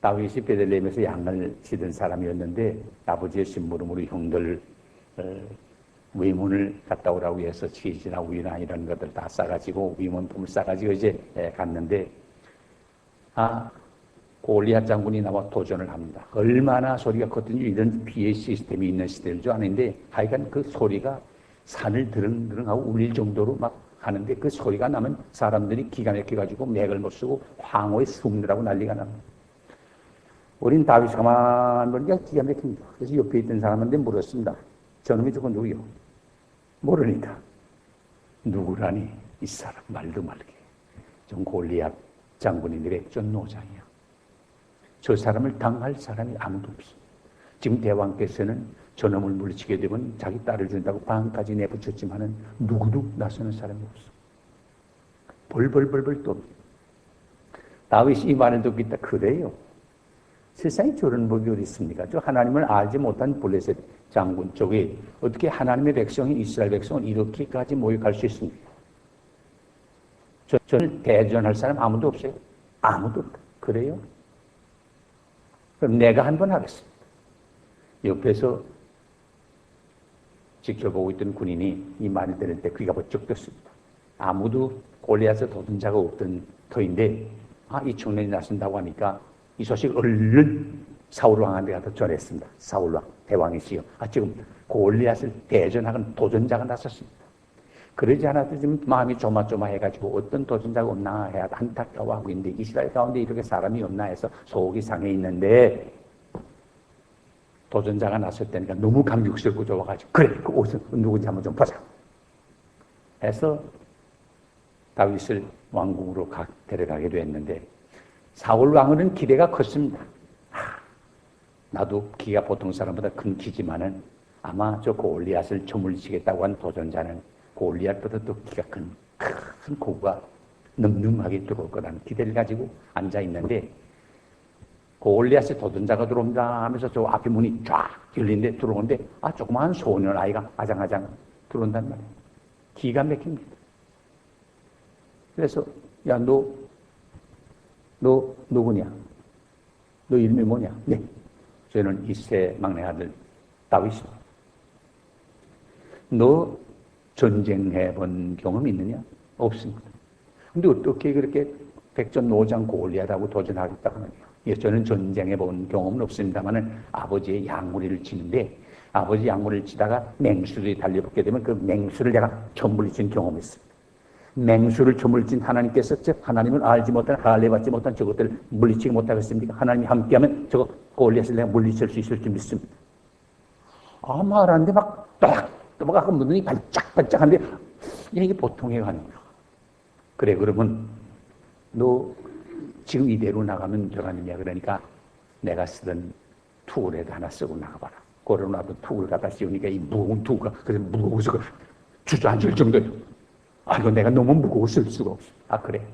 다윗이 베들레헴에서 양을 치던 사람이었는데 아버지의 심부름으로 형들 어, 위문을 갔다 오라고 해서 치즈나 우유나 이런 것들 다 싸가지고 위문품을 싸가지고 이제 예, 갔는데 아 골리앗 장군이 나와 도전을 합니다. 얼마나 소리가 컸든지 이런 피해 시스템이 있는 시대인 줄 아는데 하여간 그 소리가 산을 드릉드릉하고 울릴 정도로 막 하는데 그 소리가 나면 사람들이 기가 막혀가지고 맥을 못 쓰고 황호에 숨느라고 난리가 납니다. 우린 다윗이 가만 보니까 기가 막힙니다. 그래서 옆에 있던 사람한테 물었습니다. 저놈이 저거 누구요? 모르니까. 누구라니? 이 사람 말도 말게. 좀 골리앗 장군인들의 전 노장이야. 저 사람을 당할 사람이 아무도 없어. 지금 대왕께서는 저놈을 물리치게 되면 자기 딸을 준다고 방까지 내붙였지만은 누구도 나서는 사람이 없어. 벌벌벌벌 또. 다윗이 이 말을 듣고 있다. 그래요. 세상에 저런 법이 있습니까? 저 하나님을 알지 못한 블레셋 장군 쪽에 어떻게 하나님의 백성이 이스라엘 백성은 이렇게까지 모여갈 수 있습니까? 저, 저를 대전할 사람 아무도 없어요? 아무도 없다. 그래요? 그럼 내가 한 번 하겠습니다. 옆에서 지켜보고 있던 군인이 이 말을 들을 때 귀가 번쩍 떴습니다. 아무도 골리앗에 도둔 자가 없던 터인데 아, 이 청년이 나선다고 하니까 이 소식 얼른 사울 왕한테 가서 전했습니다. 사울 왕, 대왕이시여. 아, 지금 골리앗을 대전하는 도전자가 나섰습니다. 그러지 않아도 지금 마음이 조마조마해가지고 어떤 도전자가 없나 해야 안타까워하고 있는데 이스라엘 가운데 이렇게 사람이 없나 해서 속이 상해 있는데 도전자가 났을 때니까 너무 감격스럽고 좋아가지고 그래 그 옷은 누군지 한번 좀 보자 해서 다윗을 왕궁으로 가, 데려가기로 했는데 사울 왕은 기대가 컸습니다. 아, 나도 키가 보통 사람보다 큰 키지만은 아마 저 골리앗을 저물치겠다고 한 도전자는 골리앗보다 도 키가 큰, 큰 고구가 늠름하게 들어올 거라는 기대를 가지고 앉아 있는데 골리앗의 도전자가 들어옵니다 하면서 저 앞에 문이 쫙 열린데 들어오는데 아 조그마한 소년 아이가 아장아장 들어온단 말이에요. 기가 막힙니다. 그래서 야너 너 누구냐? 너 이름이 뭐냐? 네. 저는 이세 막내 아들 다윗입니다. 너 전쟁해 본 경험 있느냐? 없습니다. 근데 어떻게 그렇게 백전 노장 골리앗하고 도전하겠다 하느냐? 예, 저는 전쟁해 본 경험은 없습니다만은 아버지의 양무리를 치는데 아버지 양무리를 치다가 맹수들이 달려붙게 되면 그 맹수를 내가 전물리친 경험이 있습니다. 맹수를 저물진 하나님께서 즉 하나님을 알지 못한 할례받지 못한 저것들을 물리치지 못하겠습니까? 하나님이 함께하면 저거 골리앗을 내가 물리칠 수 있을 줄 믿습니다. 아 말하는데 막딱 넘어가고 눈이 반짝반짝한데 야, 이게 보통의 아닙니다. 그래 그러면 너 지금 이대로 나가면 들어가느냐 그러니까 내가 쓰던 투울에다 하나 쓰고 나가봐라. 고려나도 투울 갖다 씌우니까 이 무거운 투가 그래서 무거워서 그 주저앉을 정도예요. 아, 이거 내가 너무 무거워 쓸 수가 없어. 아, 그래.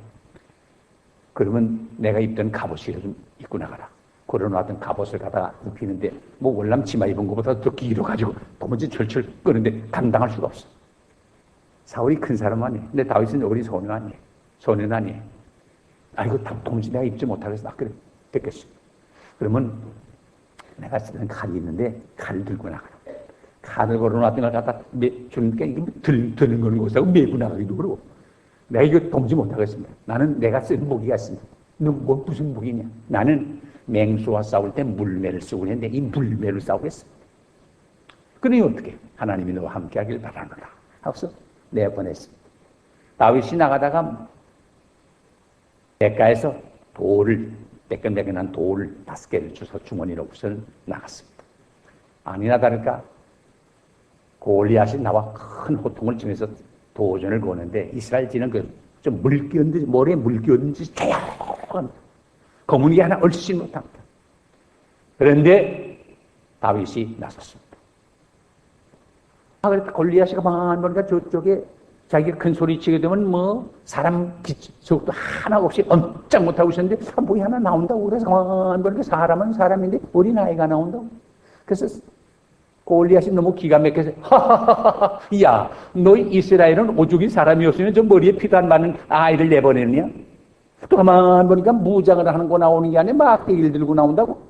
그러면 내가 입던 갑옷이라 좀 입고 나가라. 걸어놨던 갑옷을 갖다가 입히는데, 뭐 월남 치마 입은 것보다 더 길어가지고 도무지 철철 끄는데 감당할 수가 없어. 사울이 큰 사람 아니에요. 근데 다윗은 어린 소년 아니에요. 소년 아니에요. 아, 이거 다 도무지 내가 입지 못하겠어. 아, 그래. 됐겠어. 그러면 내가 쓰는 칼이 있는데 칼을 들고 나가라. 칼을 걸어놨던 걸 갖다 주니까 이게 들, 드는 거는 것하고 메고 나가기도 그러고. 내가 이거 도무지 못하겠습니다. 나는 내가 쓰는 무기가 있습니다. 너 뭐, 무슨 무기냐? 나는 맹수와 싸울 때 물매를 쓰고 있는데 이 물매를 싸우겠어. 그러니 어떻게? 하나님이 너와 함께 하길 바라노라. 하고서 내보냈습니다. 다윗이 나가다가 대가에서 돌을, 떼끈떼끈한 돌 다섯 개를 주서 주머니로 우선 나갔습니다. 아니나 다를까 골리앗이 나와 큰 호통을 치면서 도전을 거는데 이스라엘 지는 그좀 물기었는지 머리에 물기었는지 조용한 거문이 하나 얼씬 못합니다. 그런데 다윗이 나섰습니다. 아, 그러니까 골리앗이 가만 보니까 저쪽에 자기가 큰 소리 치게 되면 뭐 사람 기척도 하나 없이 엄청 못하고 있었는데 아, 뭐이 하나 나온다고 그래서 보니까 사람은 사람인데 어린아이가 나온다고. 그래서 골리앗이 너무 기가 막혀서 하하하하 야 너희 이스라엘은 오죽이 사람이었으면 저 머리에 피도 안 맞는 아이를 내보냈냐 또 가만 보니까 무장을 하는 거 나오는 게 아니라 막대기를 들고 나온다고.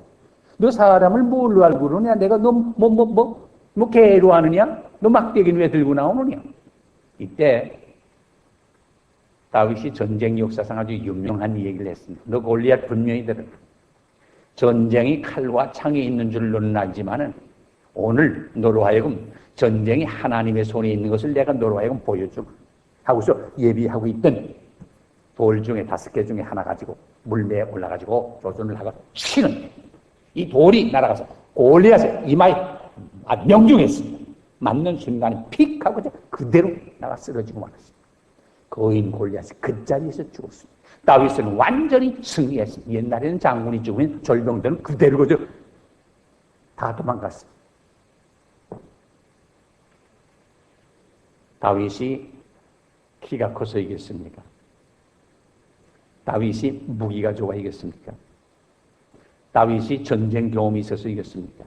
너 사람을 뭘로 알고 그러냐? 내가 너 뭐 뭐 뭐뭐 개로 하느냐? 너 막대기는 왜 들고 나오느냐? 이때 다윗이 전쟁 역사상 아주 유명한 얘기를 했습니다. 너 골리앗 분명히 들어. 전쟁이 칼과 창에 있는 줄 너는 알지만은 오늘 너로 하여금 전쟁이 하나님의 손에 있는 것을 내가 너로 하여금 보여주고 하고서 예비하고 있던 돌 중에 다섯 개 중에 하나 가지고 물매에 올라가지고 조준을 하고 치는 이 돌이 날아가서 골리앗의 이마에 아, 명중했습니다. 맞는 순간에 픽 하고 그대로 나가 쓰러지고 말았습니다. 거인 골리앗이 그 자리에서 죽었습니다. 다윗은 완전히 승리했습니다. 옛날에는 장군이 죽으면 절병들은 그대로 그저 다 도망갔습니다. 다윗이 키가 커서 이겼습니까? 다윗이 무기가 좋아 이겼습니까? 다윗이 전쟁 경험이 있어서 이겼습니까?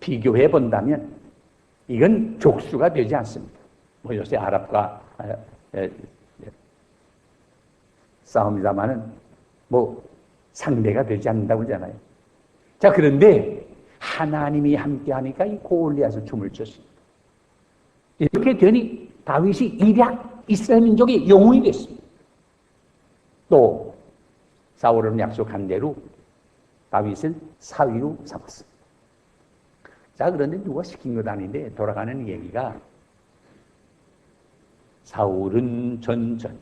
비교해 본다면 이건 족수가 되지 않습니다. 뭐 요새 아랍과 싸움이다마는 뭐 상대가 되지 않는다고 그러잖아요. 자 그런데 하나님이 함께 하니까 이 골리앗을 춤을 췄습니다. 이렇게 되니 다윗이 일약 이스라엘 민족의 영웅이 됐습니다. 또 사울은 약속한 대로 다윗을 사위로 삼았습니다. 자 그런데 누가 시킨 것 아닌데 돌아가는 얘기가 사울은 전전,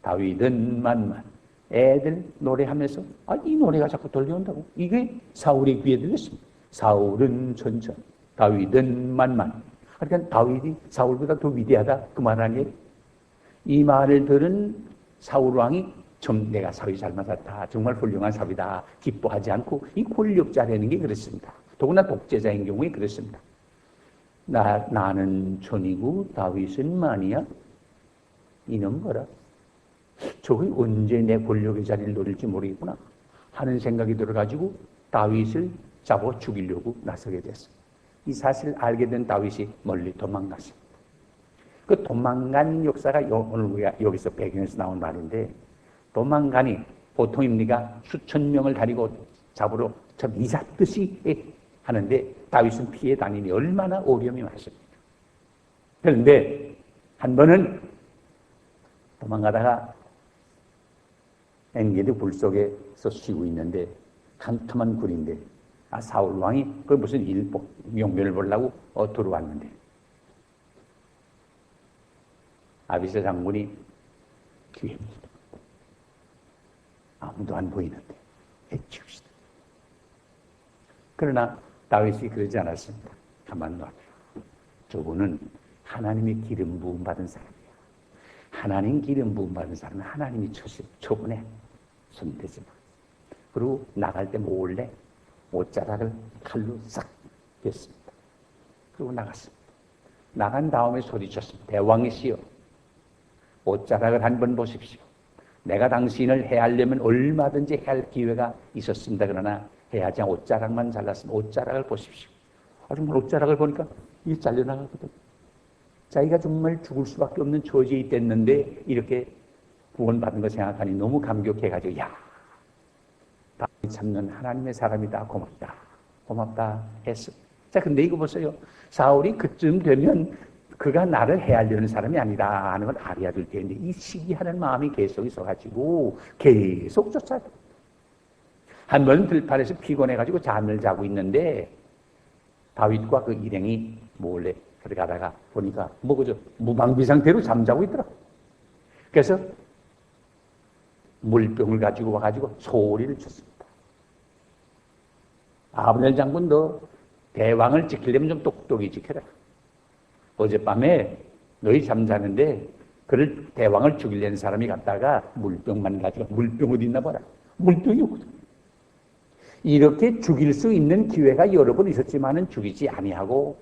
다윗은 만만. 애들 노래하면서 아, 이 노래가 자꾸 들려온다고. 이게 사울의 귀에 들렸습니다. 사울은 전전, 다윗은 만만. 그러니까 다윗이 사울보다 더 위대하다 그말 아니에요? 이 말을 들은 사울 왕이 좀 내가 사위 잘 맞았다. 정말 훌륭한 사위다. 기뻐하지 않고 이 권력자라는 게 그렇습니다. 더구나 독재자인 경우에 그렇습니다. 나, 나는 천이고 다윗은 만이야? 이놈 거라. 저게 언제 내 권력의 자리를 노릴지 모르겠구나 하는 생각이 들어가지고 다윗을 잡아 죽이려고 나서게 됐습니다. 이 사실을 알게 된 다윗이 멀리 도망갔습니다. 그 도망간 역사가 오늘 우리가 여기서 배경에서 나온 말인데 도망가니 보통입니까? 수천 명을 다리고 잡으러 참 이삿듯이 하는데 다윗은 피해 다니니 얼마나 어려움이 많습니까? 그런데 한 번은 도망가다가 엥게드 굴 속에서 쉬고 있는데 캄캄한 굴인데 아 사울 왕이 그 무슨 일 용변을 보려고 어, 들어왔는데 아비스 장군이 뒤에 아무도 안 보이는데 해치웁시다. 그러나 다윗이 그러지 않았습니다. 가만 놔둬. 저분은 하나님의 기름 부음 받은 사람이야. 하나님 기름 부음 받은 사람은 하나님이 초분에 손대지 마. 그리고 나갈 때 몰래 옷자락을 칼로 싹 뺐습니다. 그리고 나갔습니다. 나간 다음에 소리쳤습니다. 대왕이시여, 옷자락을 한번 보십시오. 내가 당신을 해하려면 얼마든지 할 기회가 있었습니다. 그러나 해야지 옷자락만 잘랐으면 옷자락을 보십시오. 아, 정말 옷자락을 보니까 이게 잘려나가거든. 자기가 정말 죽을 수밖에 없는 처지에 있댔는데 이렇게 구원받은 거 생각하니 너무 감격해가지고 야 참는 하나님의 사람이다 고맙다 고맙다 했어. 자 근데 이거 보세요. 사울이 그쯤 되면 그가 나를 해하려는 사람이 아니다 하는 걸 알아야 될 텐데 이 시기하는 마음이 계속 있어가지고 계속 쫓아요. 한번 들판에서 피곤해가지고 잠을 자고 있는데 다윗과 그 일행이 몰래 들어가다가 보니까 뭐 그저 무방비 상태로 잠자고 있더라. 그래서 물병을 가지고 와가지고 소리를 쳤습니다. 아브넬 장군 너 대왕을 지키려면 좀 똑똑히 지켜라. 어젯밤에 너희 잠자는데 그를 대왕을 죽이려는 사람이 갔다가 물병만 가지고 물병 어디 있나 봐라. 물병이 없거든. 이렇게 죽일 수 있는 기회가 여러 번 있었지만은 죽이지 아니하고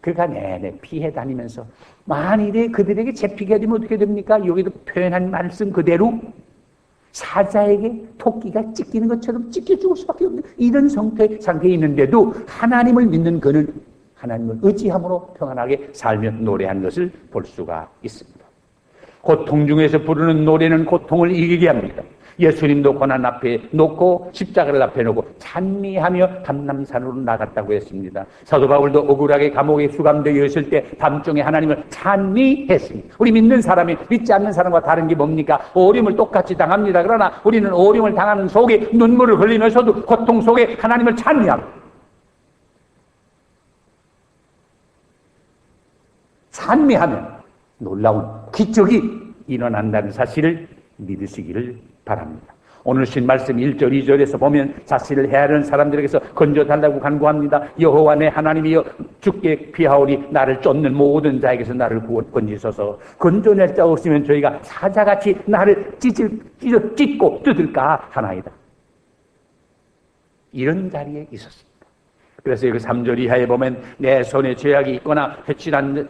그가 내내 피해 다니면서 만일에 그들에게 잡히게 되면 어떻게 됩니까? 여기도 표현한 말씀 그대로 사자에게 토끼가 찢기는 것처럼 찢겨 죽을 수밖에 없는 이런 상태, 상태에 있는데도 하나님을 믿는 그는 하나님을 의지함으로 평안하게 살며 노래한 것을 볼 수가 있습니다. 고통 중에서 부르는 노래는 고통을 이기게 합니다. 예수님도 고난 앞에 놓고 십자가를 앞에 놓고 찬미하며 감남산으로 나갔다고 했습니다. 사도 바울도 억울하게 감옥에 수감되어 있을 때 밤중에 하나님을 찬미했습니다. 우리 믿는 사람이 믿지 않는 사람과 다른 게 뭡니까? 어림을 똑같이 당합니다. 그러나 우리는 어림을 당하는 속에 눈물을 흘리면서도 고통 속에 하나님을 찬미합니다. 찬미하면 놀라운 기적이 일어난다는 사실을 믿으시기를 바랍니다. 오늘 신 말씀 1절, 2절에서 보면 자신을 헤아리는 사람들에게서 건져달라고 간구합니다. 여호와 내 하나님이여 죽게 피하오리 나를 쫓는 모든 자에게서 나를 건지소서 건져낼 자 없으면 저희가 사자같이 나를 찢을, 찢어, 찢고 뜯을까 하나이다. 이런 자리에 있었습니다. 그래서 여기 3절 이하에 보면 내 손에 죄악이 있거나 회친한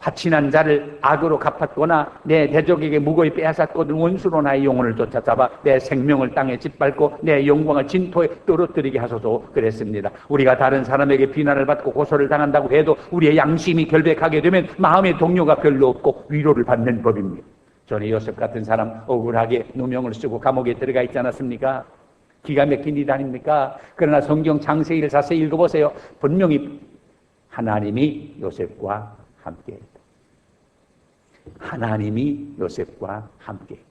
파친한 자를 악으로 갚았거나 내 대적에게 무고히 빼앗았거든 원수로 나의 영혼을 쫓아잡아 내 생명을 땅에 짓밟고 내 영광을 진토에 떨어뜨리게 하소서 그랬습니다. 우리가 다른 사람에게 비난을 받고 고소를 당한다고 해도 우리의 양심이 결백하게 되면 마음의 동료가 별로 없고 위로를 받는 법입니다. 전에 요셉 같은 사람 억울하게 누명을 쓰고 감옥에 들어가 있지 않았습니까? 기가 막힌 일 아닙니까? 그러나 성경 창세기를 자세히 읽어보세요. 분명히 하나님이 요셉과 함께. 하나님이 요셉과 함께 했다.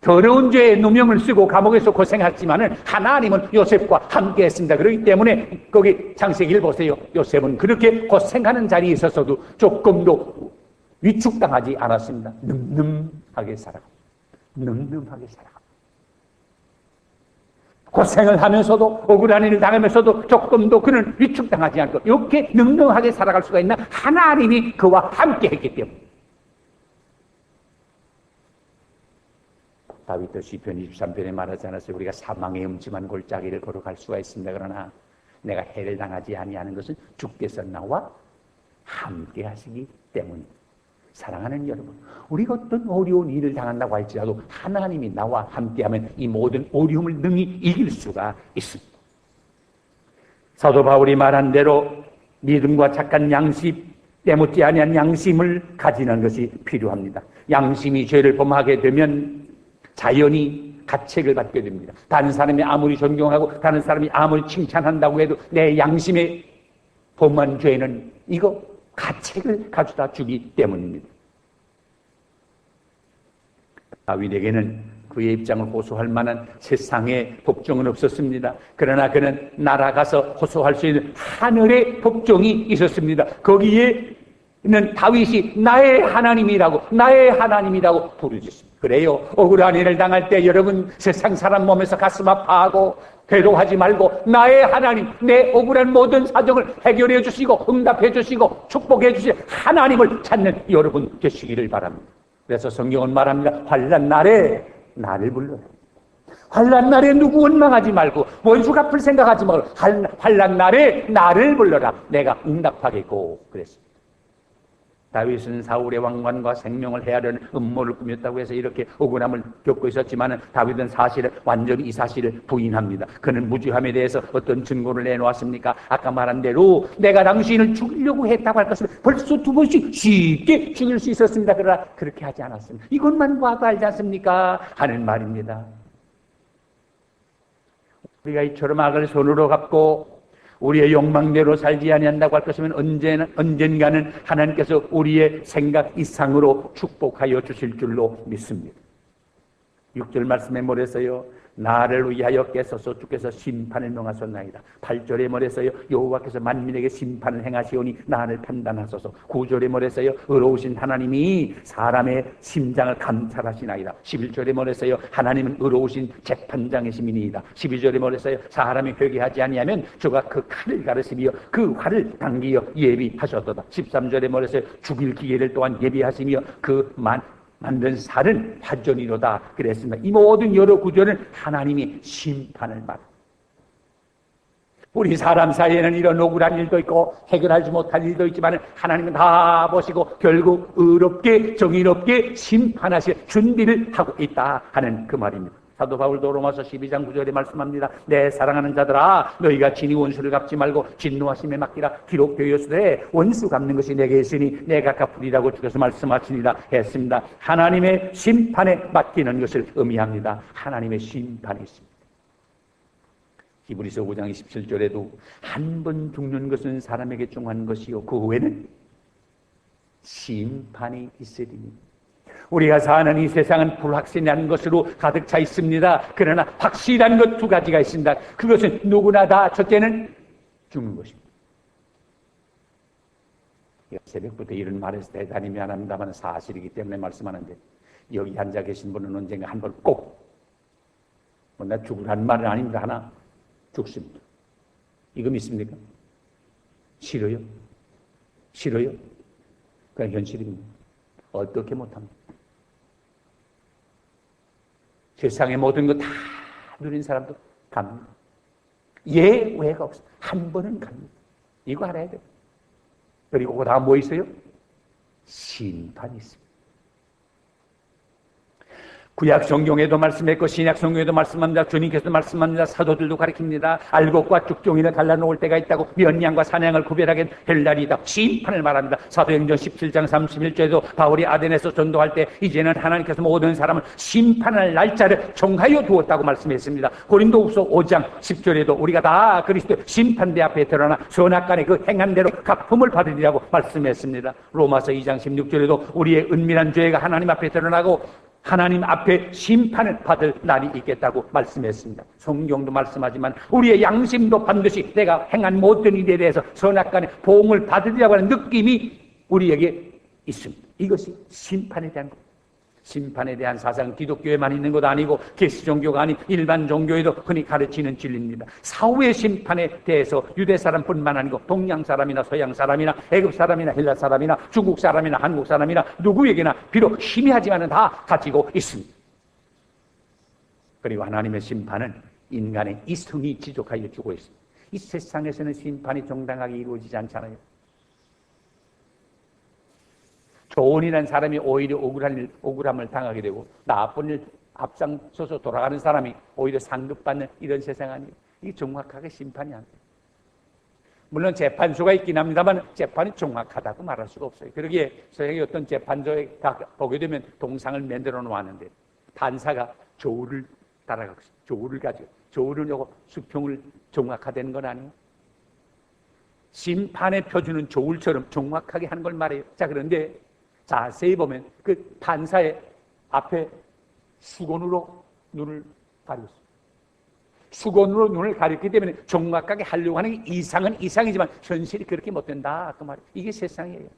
더러운 죄에 누명을 쓰고 감옥에서 고생했지만은 하나님은 요셉과 함께 했습니다. 그렇기 때문에 거기 창세기를 보세요. 요셉은 그렇게 고생하는 자리에 있어서도 조금도 위축당하지 않았습니다. 늠름하게 살아. 늠름하게 살아. 고생을 하면서도 억울한 일을 당하면서도 조금도 그는 위축당하지 않고 이렇게 능능하게 살아갈 수가 있나 하나님이 그와 함께 했기 때문에 다윗도 시편 23편에 말하지 않았어요 우리가 사망의 음침한 골짜기를 걸어갈 수가 있습니다 그러나 내가 해를 당하지 아니하는 것은 주께서 나와 함께 하시기 때문입니다 사랑하는 여러분, 우리가 어떤 어려운 일을 당한다고 할지라도 하나님이 나와 함께하면 이 모든 어려움을 능히 이길 수가 있습니다. 사도 바울이 말한 대로 믿음과 착한 양심, 때묻지 아니한 양심을 가지는 것이 필요합니다. 양심이 죄를 범하게 되면 자연히 가책을 받게 됩니다. 다른 사람이 아무리 존경하고 다른 사람이 아무리 칭찬한다고 해도 내 양심에 범한 죄는 이거 가책을 가져다 주기 때문입니다. 다윗에게는 그의 입장을 호소할 만한 세상의 법정은 없었습니다. 그러나 그는 날아가서 호소할 수 있는 하늘의 법정이 있었습니다. 거기에는 다윗이 나의 하나님이라고 나의 하나님이라고 부르짖습니다. 그래요. 억울한 일을 당할 때 여러분 세상 사람 몸에서 가슴 아파하고 괴로워하지 말고 나의 하나님, 내 억울한 모든 사정을 해결해 주시고 응답해 주시고 축복해 주시 하나님을 찾는 여러분 되시기를 바랍니다. 그래서 성경은 말합니다. 환란 날에 나를 불러라. 환란 날에 누구 원망하지 말고 원수 갚을 생각하지 말고 환란 날에 나를 불러라. 내가 응답하겠고 그랬습니다. 다윗은 사울의 왕관과 생명을 헤아려는 음모를 꾸몄다고 해서 이렇게 억울함을 겪고 있었지만 다윗은 사실을 완전히 이 사실을 부인합니다. 그는 무지함에 대해서 어떤 증거를 내놓았습니까? 아까 말한 대로 내가 당신을 죽이려고 했다고 할 것을 벌써 두 번씩 쉽게 죽일 수 있었습니다. 그러나 그렇게 하지 않았습니다. 이것만 봐도 알지 않습니까? 하는 말입니다. 우리가 이처럼 악을 손으로 갚고 우리의 욕망대로 살지 아니한다고 할 것이면 언제나, 언젠가는 하나님께서 우리의 생각 이상으로 축복하여 주실 줄로 믿습니다. 6절 말씀에 뭐랬어요? 나를 위하여 깨서서 주께서 심판을 명하셨나이다. 8절에 뭐랬어요? 여호와께서 만민에게 심판을 행하시오니 나를 판단하소서. 9절에 뭐랬어요? 의로우신 하나님이 사람의 심장을 감찰하시나이다. 11절에 뭐랬어요? 하나님은 의로우신 재판장이시니이다. 12절에 뭐랬어요? 사람이 회개하지 아니하면 주가 그 칼을 가르시며 그 활을 당기어 예비하셨도다. 13절에 뭐랬어요? 죽일 기회를 또한 예비하시며 그 만 만든 살은 화전이로다 그랬습니다. 이 모든 여러 구절은 하나님이 심판을 받. 우리 사람 사이에는 이런 억울한 일도 있고 해결하지 못할 일도 있지만 하나님은 다 보시고 결국 의롭게 정의롭게 심판하실 준비를 하고 있다 하는 그 말입니다. 사도 바울도 로마서 12장 9절에 말씀합니다. 내 사랑하는 자들아 너희가 진이 원수를 갚지 말고 진노하심에 맡기라 기록되었으되 원수 갚는 것이 내게 있으니 내가 갚으리라고 주께서 말씀하시니라 했습니다. 하나님의 심판에 맡기는 것을 의미합니다. 하나님의 심판이 있습니다. 히브리서 5장 27절에도 한 번 죽는 것은 사람에게 중한 것이요 그 후에는 심판이 있으리니 우리가 사는 이 세상은 불확실한 것으로 가득 차 있습니다. 그러나 확실한 것 두 가지가 있습니다. 그것은 누구나 다 첫째는 죽는 것입니다. 새벽부터 이런 말해서 대단히 미안합니다만 사실이기 때문에 말씀하는데 여기 앉아 계신 분은 언젠가 한 번 꼭, 뭐 나 죽으라는 말은 아닙니다. 하나, 죽습니다. 이거 믿습니까? 싫어요? 싫어요? 그냥 현실입니다. 어떻게 못합니까? 세상의 모든 거 다 누린 사람도 갑니다. 예외가 없어. 한 번은 갑니다. 이거 알아야 돼요. 그리고 그 다음 뭐 있어요? 심판이 있습니다. 구약 성경에도 말씀했고 신약 성경에도 말씀합니다. 주님께서 말씀합니다. 사도들도 가르칩니다. 알곡과 죽종이를 갈라놓을 때가 있다고 면양과 사냥을 구별하게 될 날이 다 심판을 말합니다. 사도행전 17장 31절에도 바울이 아덴에서 전도할 때 이제는 하나님께서 모든 사람을 심판할 날짜를 정하여 두었다고 말씀했습니다. 고린도후서 5장 10절에도 우리가 다 그리스도 심판대 앞에 드러나 선악간의 그 행한 대로 갚음을 받으리라고 말씀했습니다. 로마서 2장 16절에도 우리의 은밀한 죄가 하나님 앞에 드러나고 하나님 앞에 심판을 받을 날이 있겠다고 말씀했습니다. 성경도 말씀하지만 우리의 양심도 반드시 내가 행한 모든 일에 대해서 선악간의 보응을 받으리라고 하는 느낌이 우리에게 있습니다. 이것이 심판에 대한 것. 심판에 대한 사상 기독교에만 있는 것 아니고 개시 종교가 아닌 일반 종교에도 흔히 가르치는 진리입니다. 사후의 심판에 대해서 유대 사람뿐만 아니고 동양 사람이나 서양 사람이나 애굽 사람이나 헬라 사람이나 중국 사람이나 한국 사람이나 누구에게나 비록 희미하지만은 다 가지고 있습니다. 그리고 하나님의 심판은 인간의 이성이 지족하여 주고 있습니다. 이 세상에서는 심판이 정당하게 이루어지지 않잖아요. 좋은 일한 사람이 오히려 억울한 일, 억울함을 당하게 되고 나쁜 일 앞장서서 돌아가는 사람이 오히려 상급받는 이런 세상 아니에요. 이게 정확하게 심판이 안 돼요. 물론 재판소가 있긴 합니다만 재판이 정확하다고 말할 수가 없어요. 그러기에 서양의 어떤 재판소에 보게 되면 동상을 만들어 놓았는데 판사가 조를 따라가고 조를 가지고 조를 요거 수평을 정확화되는 건 아니에요. 심판에 펴주는 조울처럼 정확하게 하는 걸 말해요. 자, 그런데 자세히 보면 그 판사의 앞에 수건으로 눈을 가렸어요. 수건으로 눈을 가렸기 때문에 정확하게 하려고 하는 이상은 이상이지만 현실이 그렇게 못 된다. 그 말이에요. 이게 세상이에요.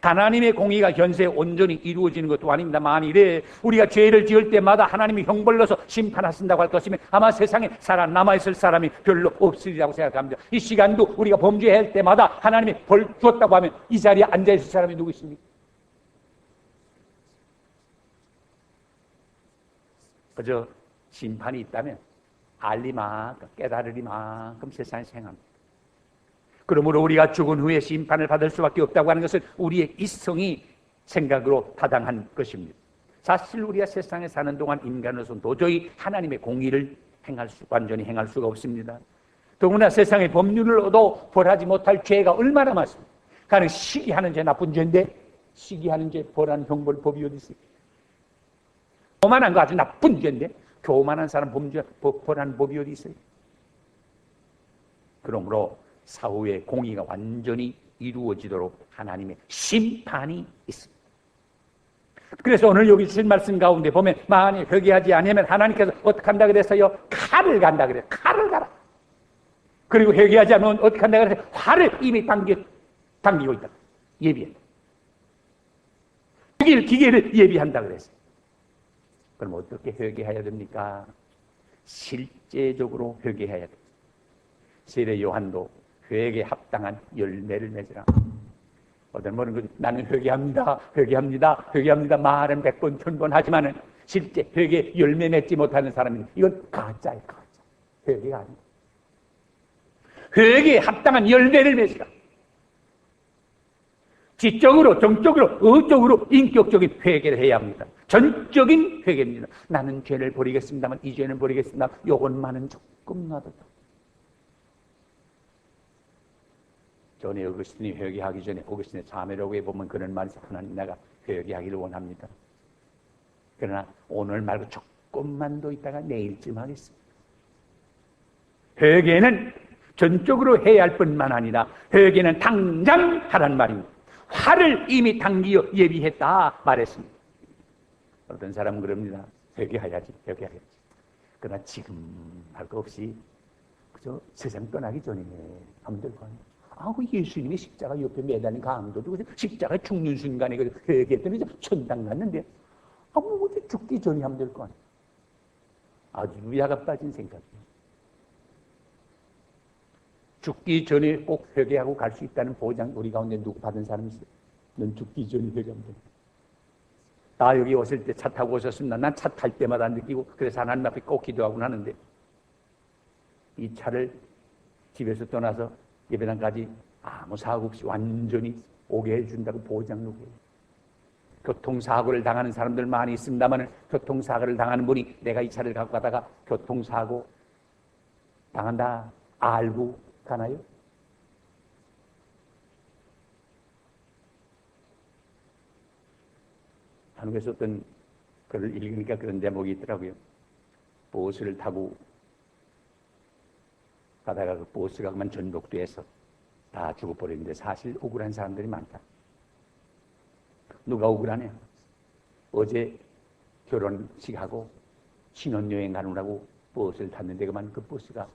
하나님의 공의가 현세에 온전히 이루어지는 것도 아닙니다. 만일에 우리가 죄를 지을 때마다 하나님이 형벌로서 심판하신다고 할 것이면 아마 세상에 살아 남아 있을 사람이 별로 없으리라고 생각합니다. 이 시간도 우리가 범죄할 때마다 하나님이 벌 주었다고 하면 이 자리에 앉아 있을 사람이 누구 있습니까? 그저 심판이 있다면 알리만큼 깨달으리만큼 세상에 생합니다. 그러므로 우리가 죽은 후에 심판을 받을 수밖에 없다고 하는 것은 우리의 이성이 생각으로 타당한 것입니다. 사실 우리가 세상에 사는 동안 인간으로서는 도저히 하나님의 공의를 행할 수, 완전히 행할 수가 없습니다. 더구나 세상의 법률을 얻어 벌하지 못할 죄가 얼마나 많습니다. 가령 시기하는 죄 나쁜 죄인데 시기하는 죄 벌하는 형벌 법이 어디 있습니까? 교만한 거 아주 나쁜 죄인데 교만한 사람 범죄 벌하는 법이 어디 있어요? 그러므로 사후의 공의가 완전히 이루어지도록 하나님의 심판이 있습니다. 그래서 오늘 여기 주신 말씀 가운데 보면 만약 회개하지 않으면 하나님께서 어떻게 한다 그랬어요? 칼을 간다 그래요. 칼을 가라. 그리고 회개하지 않으면 어떻게 한다 그랬어요? 활을 이미 당겨, 당기고 있다. 예비해. 기계를, 기계를 예비한다 그랬어요. 그럼 어떻게 회개해야 됩니까? 실제적으로 회개해야 돼요. 세례 요한도 회개에 합당한 열매를 맺으라. 어떤 분은 그, 나는 회개합니다, 회개합니다, 회개합니다. 말은 백 번, 천번 하지만은 실제 회개 열매 맺지 못하는 사람이 이건 가짜예요, 가짜. 회개가 아닙니다. 회개에 합당한 열매를 맺으라. 지적으로, 정적으로, 의적으로 인격적인 회개를 해야 합니다. 전적인 회개입니다. 나는 죄를 버리겠습니다만 이 죄는 버리겠습니다. 요것만은 조금 놔둬. 전에 어거스틴이 회개하기 전에 어거스틴의 자매라고 보면 그런 있어요. 하나님 내가 회개하기를 원합니다. 그러나 오늘 말고 조금만 더 있다가 내일쯤 하겠습니다. 회개는 전적으로 해야 할 뿐만 아니라 회개는 당장 하란 말입니다. 화를 이미 당기어 예비했다 말했습니다. 어떤 사람은 그럽니다. 회개해야지, 회개해야지. 그러나 지금 할 거 없이 그저 세상 떠나기 전에 하면 될거 아니에요. 아, 그 예수님이 십자가 옆에 매달린 강도도 그 십자가 죽는 순간에 그 회개했더니 천당 갔는데 아, 뭐 어디 죽기 전에 하면 될 거 아니에요. 아주 야가 빠진 생각이에요. 죽기 전에 꼭 회개하고 갈 수 있다는 보장 우리 가운데 누구 받은 사람 있어요? 넌 죽기 전에 회개하면 돼. 나 여기 오실 때 차 타고 오셨습니다. 난 차 탈 때마다 느끼고 그래서 하나님 앞에 꼭 기도하곤 하는데 이 차를 집에서 떠나서 예배당까지 아무 사고 없이 완전히 오게 해준다고 보장하고 교통사고를 당하는 사람들 많이 있습니다만 교통사고를 당하는 분이 내가 이 차를 갖고 가다가 교통사고 당한다 알고 가나요? 한국에서 어떤 글을 읽으니까 그런 대목이 있더라고요. 버스를 타고 가다가 그 그만 전복돼서 다 죽어버리는데 사실 억울한 사람들이 많다. 누가 억울하냐? 어제 결혼식하고 신혼여행 가느라고 버스를 탔는데 그만 그 버스가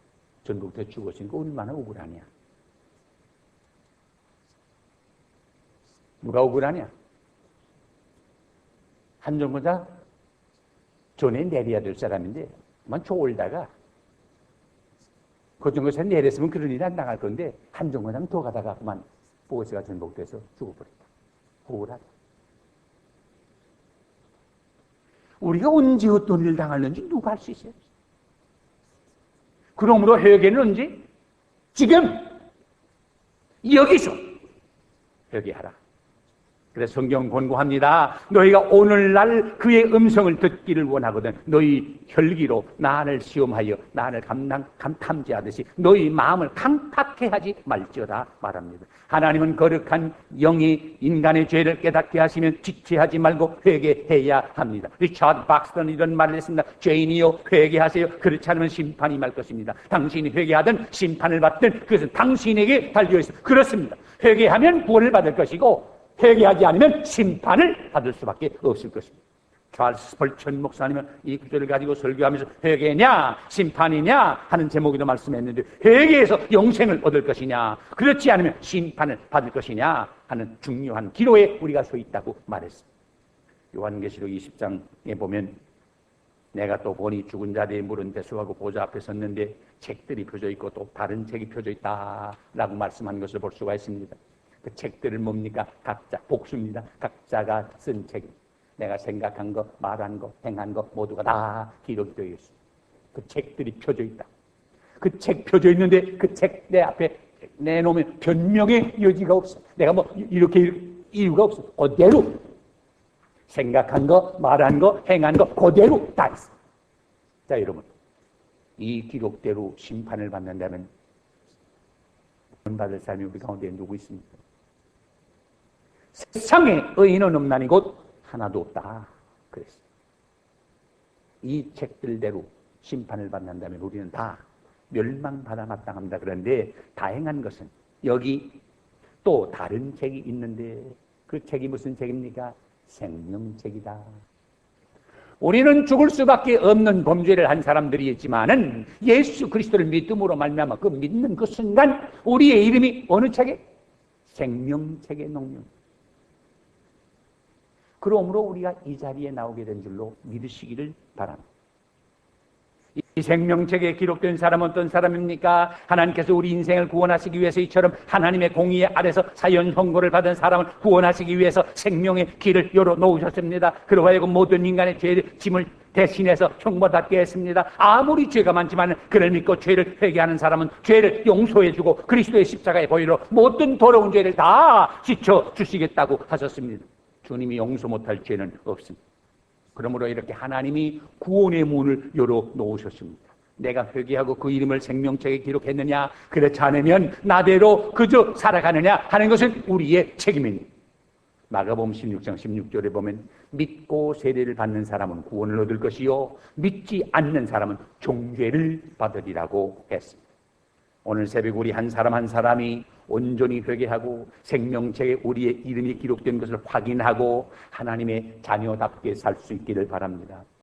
전복돼 죽었으니까 얼마나 억울하냐? 누가 억울하냐? 한 정거장 전에 내려야 될 사람인데 만 졸다가 고정거에서 내렸으면 그런 일이 안 나갈 건데 한정거장 더 가다가 그만 버스가 전복돼서 죽어버렸다. 억울하다. 우리가 언제 어떤 일을 당하는지 누가 알 수 있어요? 그러므로 회개는 언제? 지금 여기서 회개하라. 그래서 성경 권고합니다. 너희가 오늘날 그의 음성을 듣기를 원하거든. 너희 혈기로 나를 시험하여 나를 감당, 감탐지하듯이 너희 마음을 강팍해 하지 말지어다 말합니다. 하나님은 거룩한 영이 인간의 죄를 깨닫게 하시면 지체하지 말고 회개해야 합니다. 리차드 박스턴 이런 말을 했습니다. 죄인이요 회개하세요. 그렇지 않으면 심판이 말 것입니다. 당신이 회개하든 심판을 받든 그것은 당신에게 달려 있습니다. 그렇습니다. 회개하면 구원을 받을 것이고 회개하지 않으면 심판을 받을 수밖에 없을 것입니다. 찰스 스펄천 목사님은 이 구절을 가지고 설교하면서 회개냐 심판이냐 하는 제목으로 말씀했는데 회개에서 영생을 얻을 것이냐 그렇지 않으면 심판을 받을 것이냐 하는 중요한 기로에 우리가 서 있다고 말했습니다. 요한계시록 20장에 보면 내가 또 보니 죽은 자들이 물은 대수하고 보좌 앞에 섰는데 책들이 펴져 있고 또 다른 책이 펴져 있다라고 말씀한 것을 볼 수가 있습니다. 그 책들을 뭡니까? 각자 복수입니다. 각자가 쓴 책. 내가 생각한 거, 말한 거, 행한 거 모두가 다 기록이 되어 있습니다. 그 책들이 펴져 있다. 그 책 펴져 있는데 그 책 내 앞에 내놓으면 변명의 여지가 없어. 내가 뭐 이렇게 이유가 없어. 그대로 생각한 거, 말한 거, 행한 거 그대로 다 있어. 자, 여러분. 이 기록대로 심판을 받는다면 받을 사람이 우리 가운데 누구 있습니까? 세상에 의인은 없나니 곧 하나도 없다. 그랬어요. 이 책들대로 심판을 받는다면 우리는 다 멸망받아 마땅합니다. 그런데 다행한 것은 여기 또 다른 책이 있는데 그 책이 무슨 책입니까? 생명책이다. 우리는 죽을 수밖에 없는 범죄를 한 사람들이지만은 예수 그리스도를 믿음으로 말미암아 그 믿는 그 순간 우리의 이름이 어느 책에 생명책에 녹는 그러므로 우리가 이 자리에 나오게 된 줄로 믿으시기를 바랍니다. 이 생명책에 기록된 사람은 어떤 사람입니까? 하나님께서 우리 인생을 구원하시기 위해서 이처럼 하나님의 공의 아래서 사연 선고를 받은 사람을 구원하시기 위해서 생명의 길을 열어 놓으셨습니다. 그로 하여금 모든 인간의 죄 짐을 대신해서 형벌받게 했습니다. 아무리 죄가 많지만 그를 믿고 죄를 회개하는 사람은 죄를 용서해주고 그리스도의 십자가의 보혈로 모든 더러운 죄를 다 씻어 주시겠다고 하셨습니다. 주님이 용서 못할 죄는 없습니다. 그러므로 이렇게 하나님이 구원의 문을 열어 놓으셨습니다. 내가 회개하고 그 이름을 생명책에 기록했느냐, 그렇지 않으면 나대로 그저 살아가느냐 하는 것은 우리의 책임입니다. 마가복음 16장 16절에 보면 믿고 세례를 받는 사람은 구원을 얻을 것이요 믿지 않는 사람은 종죄를 받으리라고 했습니다. 오늘 새벽 우리 한 사람 한 사람이 온전히 회개하고 생명책에 우리의 이름이 기록된 것을 확인하고 하나님의 자녀답게 살 수 있기를 바랍니다.